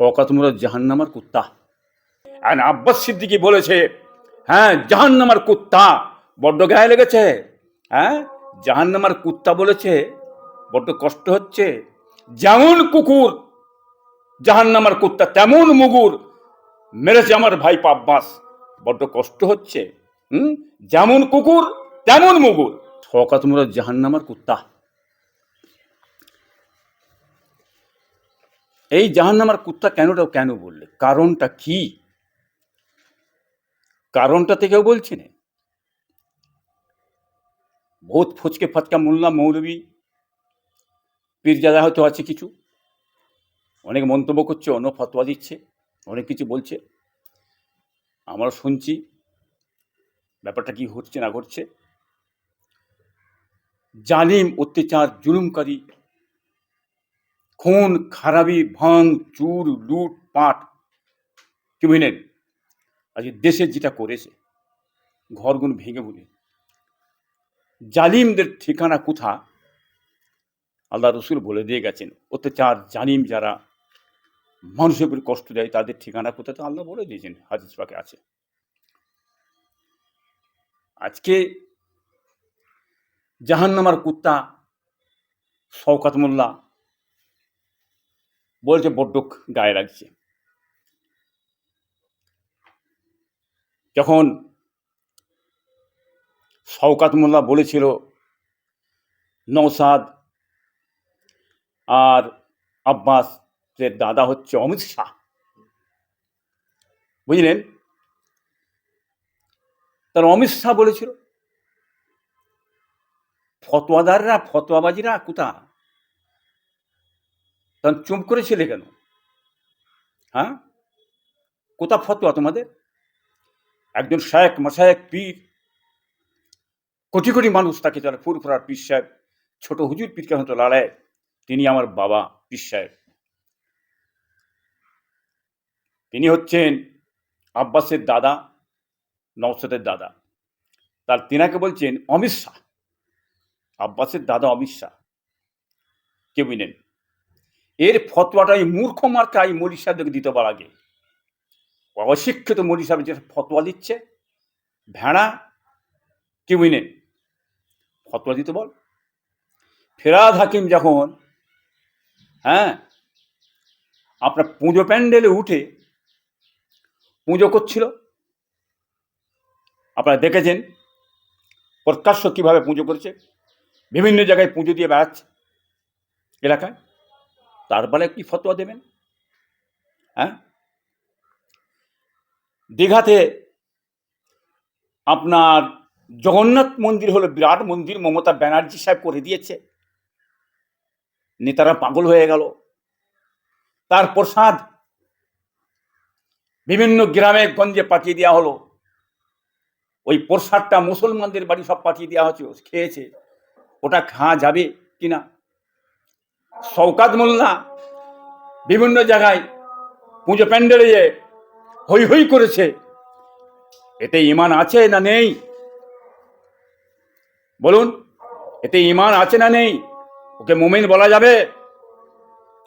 শওকাত মুরাদ জাহান্নামার কুত্তা। আর আব্বাস সিদ্দিকি বলেছে হ্যাঁ জাহান্নামার কুত্তা। বড্ড গায়ে লেগেছে। হ্যাঁ জাহান্নামার কুত্তা বলেছে, বড্ড কষ্ট হচ্ছে। যেমন কুকুর, জাহান্নামার কুত্তা তেমন মুগুর। মেরেছে আমার ভাই আব্বাস। বড্ড কষ্ট হচ্ছে। হুম, যেমন কুকুর, তেমন মুগুর। শওকাত মুরাদ জাহান্নামার কুত্তা। এই জাহান্নামার কুত্তা কেনটা কেন বললে? কারণটা কি? কারণটা থেকেও বলছি না। বহুত ফুচকে ফাচকা মোল্লা মৌলবী, পীরজাদা হয়তো আছে কিছু। অনেক মন্তব্য করছে অন্য ফতোয়া দিচ্ছে, অনেক কিছু বলছে। আমরা শুনছি, ব্যাপারটা কি হচ্ছে না ঘটছে? জালিম অত্যাচার, জুলুমকারী খুন, খারাপি, ভাঙ, চুর, লুট, পাট, কি বুঝলেন? আজকে দেশে যেটা করেছে ঘরগুন ভেঙে ভুলে জালিমদের ঠিকানা কোথা? আল্লাহ রসুল বলে দিয়ে গেছেন, অত্যাচার, জালিম যারা মানুষের উপর কষ্ট দেয়, তাদের ঠিকানা কোথা তো আল্লাহ বলে দিয়েছেন, হাদিস পাকে আছে। আজকে জাহান্নামার কুত্তা শওকাত মোল্লা বলছে বড্ড গায়ে লাগছে। যখন শওকাত মোল্লা বলেছিল নৌসাদ আর আব্বাসের দাদা হচ্ছে অমিত শাহ। বুঝলেন? তার অমিত শাহ বলেছিল, ফতোয়াদাররা, ফতোয়াবাজিরা কোথা তখন চুপ করেছিলে কেন? হ্যাঁ? কোথা ফতোয়া তোমাদের? একজন শায়েক মাসায়েক পীর, কোটি কোটি মানুষ তাকে যারা ফুরফুরার পীর সাহেব, ছোট হুজুর পীর কেন তো লালায় তিনি আমার বাবা পীর সাহেব। তিনি হচ্ছেন আব্বাসের দাদা নওসাদের দাদা। তার তিনাকে বলছেন অমিত শাহ। আব্বাসের দাদা অমিত শাহ। কে বুঝলেন এর ফতোয়াটা এই মূর্খ মার্কা এই মলি সাহেবকে দিতে পার আগে। অশিক্ষিত মলি সাহেব যে ফতোয়া দিচ্ছে, ভেড়া কি বুঝলেন ফতোয়া দিতে বল। ফেরাদ হাকিম যখন হ্যাঁ আপনার পুজো প্যান্ডেলে উঠে পুজো করছিল, আপনারা দেখেছেন প্রকাশ্য কীভাবে পুজো করেছে, বিভিন্ন জায়গায় পুজো দিয়ে বেড়াচ্ছে, এলাকায়। তারপরে কি ফতোয়া দেবেন? হ্যাঁ? দীঘাতে আপনার জগন্নাথ মন্দির হলো বিরাট মন্দির, মমতা ব্যানার্জি সাহেব করে দিয়েছে। নেতারা পাগল হয়ে গেল। তার প্রসাদ বিভিন্ন গ্রামে গঞ্জে পাঠিয়ে দেওয়া হলো। ওই প্রসাদটা মুসলমানদের বাড়ি সব পাঠিয়ে দেওয়া হচ্ছে খেয়েছে। ওটা খাওয়া যাবে কিনা? শওকাত মোল্লা বিভিন্ন জায়গায় পুজো প্যান্ডেলে যে হই হই করেছে। এতে ইমান আছে না নেই? বলুন, এতে ইমান আছে না নেই? ওকে মোমেন বলা যাবে?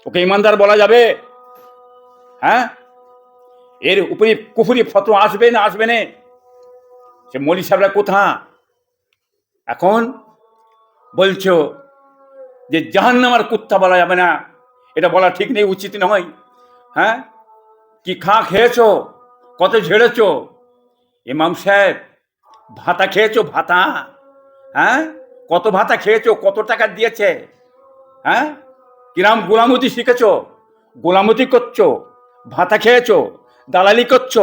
ওকে ইমানদার বলা যাবে? হ্যাঁ? এর উপরে কুফুরি ফটো আসবে না আসবে না? সে মলি সাহেবরা কোথা এখন বলছো যে জাহান্নামার কুত্তা বলা যাবে না। এটা বলা ঠিক নেই, উচিত নয়। হ্যাঁ? কি খা খেয়েছো? কত ঝেড়েছো? ইমাম সাহেব, ভাতা খেয়েছো ভাতা? হ্যাঁ? কত ভাতা খেয়েছো? কত টাকা দিয়েছে? হ্যাঁ? কিরাম গোলামতি শিখেছো? গোলামতি করছ? ভাতা খেয়েছো? দালালি করছ?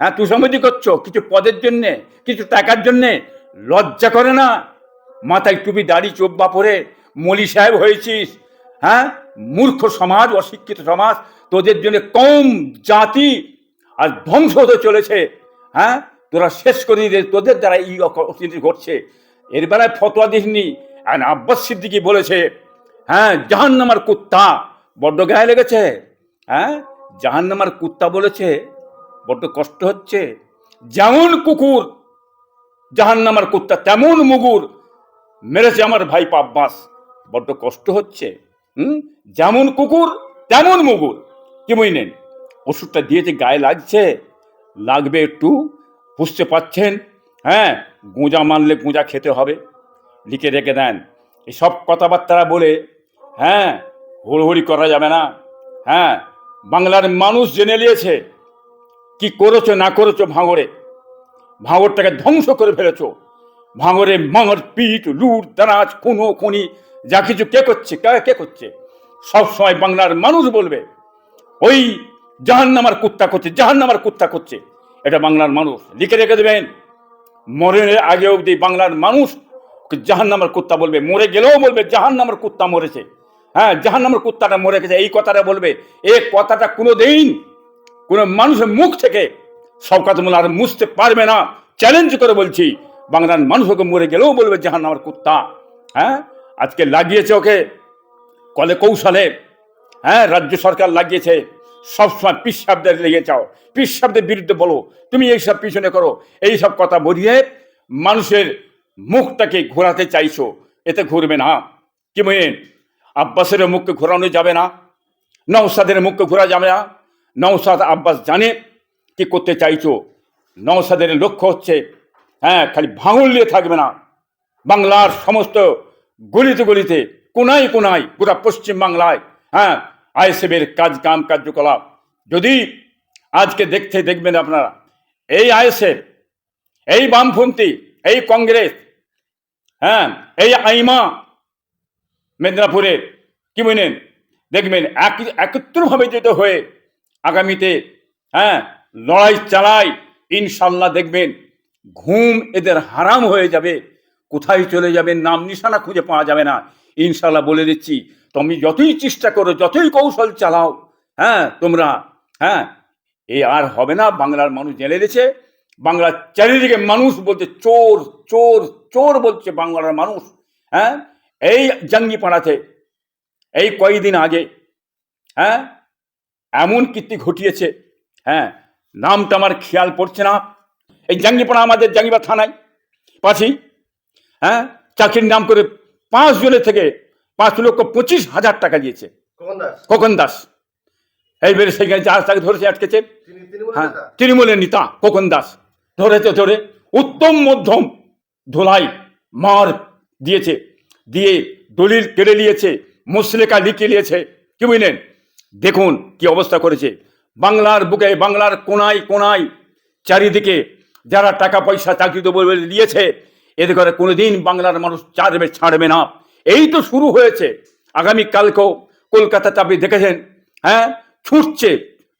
হ্যাঁ তুষামতি করছ? কিছু পদের জন্যে, কিছু টাকার জন্যে? লজ্জা করে না? মাথায় টুপি, দাড়ি চোব্বা পরে মলি সাহেব হয়েছিস হ্যাঁ? মূর্খ সমাজ, অশিক্ষিত সমাজ, তোদের জন্য কম জাতি আর ধ্বংস হতে চলেছে হ্যাঁ? তোরা শেষ করে দিলে তোদের দ্বারা এই অশান্তি ঘটছে। এর বেলায় ফতোয়া দিসনি, আর আব্বাস সিদ্দিকি বলেছে হ্যাঁ জাহান্নামার কুত্তা, বড্ড গায়ে লেগেছে হ্যাঁ? জাহান্নামার কুত্তা বলেছে, বড্ড কষ্ট হচ্ছে, যেমন কুকুর, জাহান্নামার কুত্তা তেমন মুগুর, মেরেছে আমার ভাই আব্বাস। বড্ড কষ্ট হচ্ছে, হুম? যেমন কুকুর, তেমন মুগুর। কি বুঝলেন ওষুধটা দিয়েছে, গায়ে লাগছে। লাগবে একটু বুঝতে পারছেন? হ্যাঁ গোঁজা মানলে গোঁজা খেতে হবে। লিখে রেখে দেন। এসব কথাবার্তা বলে হ্যাঁ হুড়হুড়ি করা যাবে না। হ্যাঁ বাংলার মানুষ জেনে নিয়েছে, কি করেছ, না করেছ ভাঙড়ে। ভাঙরটাকে ধ্বংস করে ফেলেছো। ভাঙরে মাঙর পিঠ লুট, দারাজ কোনো খুনি যা কিছু কে করছে, কে কে করছে? সব সময় বাংলার মানুষ বলবে, ওই জাহান্নামার কুত্তা করছে, জাহান্নামার কুত্তা করছে। এটা বাংলার মানুষ। লিখে রেখে দেবেন মরণের আগে অবধি বাংলার মানুষ জাহান্নামার কুত্তা বলবে। মরে গেলেও বলবে, জাহান্নামার কুত্তা মরেছে। হ্যাঁ জাহান্নামার কুত্তাটা মরে গেছে। এই কথাটা বলবে। এই কথাটা কোনো দিন কোনো মানুষের মুখ থেকে শওকাত মোল্লা আর মুছতে পারবে না। চ্যালেঞ্জ করে বলছি, বাংলার মানুষকে মরে গেলেও বলবে, জাহান্নামার কুত্তা। হ্যাঁ? আজকে লাগিয়েছে ওকে। কলে কৌশলে হ্যাঁ রাজ্য সরকার লাগিয়েছে। সবসময় পিস শব্দের লেগে চাও পিস শব্দের বিরুদ্ধে বলো। তুমি এইসব পিছনে করো। এই সব কথা বলিয়ে মানুষের মুখটাকে ঘোরাতে চাইছো, এতে ঘুরবে না। কি মেন আব্বাসের মুখকে ঘোরানো যাবে না নওসাদের মুখকে ঘোরা যাবে না। নওসাদ আব্বাস জানে কি করতে চাইছো। নওসাদের লক্ষ্য হচ্ছে হ্যাঁ খালি ভাঙল নিয়ে থাকবে না। বাংলার সমস্ত গলিতে গলিতে, কোনায় কোনায়, গোটা পশ্চিম বাংলায় হ্যাঁ আইএসএফের কাজ, কাম, কার্যকলাপ। যদি আজকে দেখতে দেখবেন আপনারা, এই আইএসএফ, এই বামপন্থী, এই কংগ্রেস হ্যাঁ এই আইমা মেদিনীপুরের, কি বলেন? দেখবেন এক, একত্রভাবে যেতে হয়ে আগামীতে হ্যাঁ লড়াই চালাই ইনশাল্লাহ দেখবেন ঘুম এদের হারাম হয়ে যাবে। কোথায় চলে যাবে নাম নিশানা খুঁজে পাওয়া যাবে না। ইনশাল্লাহ বলে দিচ্ছি, তুমি যতই চেষ্টা করো, যতই কৌশল চালাও হ্যাঁ তোমরা হ্যাঁ এ আর হবে না। বাংলার মানুষ জেনে দিয়েছে বাংলার চারিদিকে মানুষ বলছে চোর চোর চোর বলছে বাংলার মানুষ হ্যাঁ এই জাঙ্গিপাড়াতে, এই কয়েকদিন আগে হ্যাঁ এমন কীর্তি ঘটিয়েছে হ্যাঁ নামটা আমার খেয়াল পড়ছে না। এই জাঙ্গিপাড়া আমাদের জাঙ্গিপাড়া থানায়, পাশেই। হ্যাঁ? চাকরির নাম করে পাঁচ জনের থেকে পাঁচ লক্ষ পঁচিশ হাজার টাকা দিয়েছে। কখন দাস। খোকন দাস। এইবারে সেখানে যার তাকে ধরেছে আটকেছে। হ্যাঁ তৃণমূলের নেতা খোকন দাস। ধরেছে ধরে উত্তম মধ্যম ধোলাই মার দিয়েছে দিয়ে দলিল কেড়ে নিয়েছে মুসলেকা লিখে নিয়েছে। কি বুঝলেন? দেখুন কি অবস্থা করেছে। বাংলার বুকে বাংলার কোনায় কোনায় চারিদিকে যারা টাকা পয়সা চাকরি দেবো বলে দিয়েছে এদের করে কোনোদিন বাংলার মানুষ ছাড়বে ছাড়বে না। এই তো শুরু হয়েছে। আগামী কালকেও কলকাতাতে আপনি দেখেছেন হ্যাঁ ছুটছে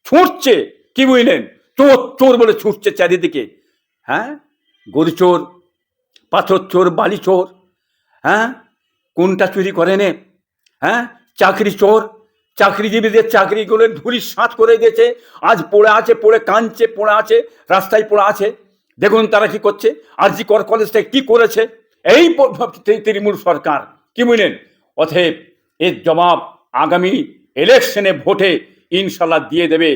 ছুটছে, কি বুঝলেন? চোর চোর বলে ছুটছে চারিদিকে। হ্যাঁ গরু চোর, পাথর চোর, বালি চোর হ্যাঁ কোনটা চুরি করে নে? হ্যাঁ চাকরি চোর, চাকরিজীবীদের চাকরিগুলো ধুলি সাঁত করে দিয়েছে। আজ পড়ে আছে, পড়ে কাঁদছে, পড়ে আছে, রাস্তায় পড়ে আছে। দেখুন তারা কি করছে? আর জি কর কলেজটা কি করেছে? এই তৃণমূল সরকার কি বুঝলেন অতএব এর জবাব আগামী ইলেকশনে ভোটে ইনশাল্লাহ দিয়ে দেবে।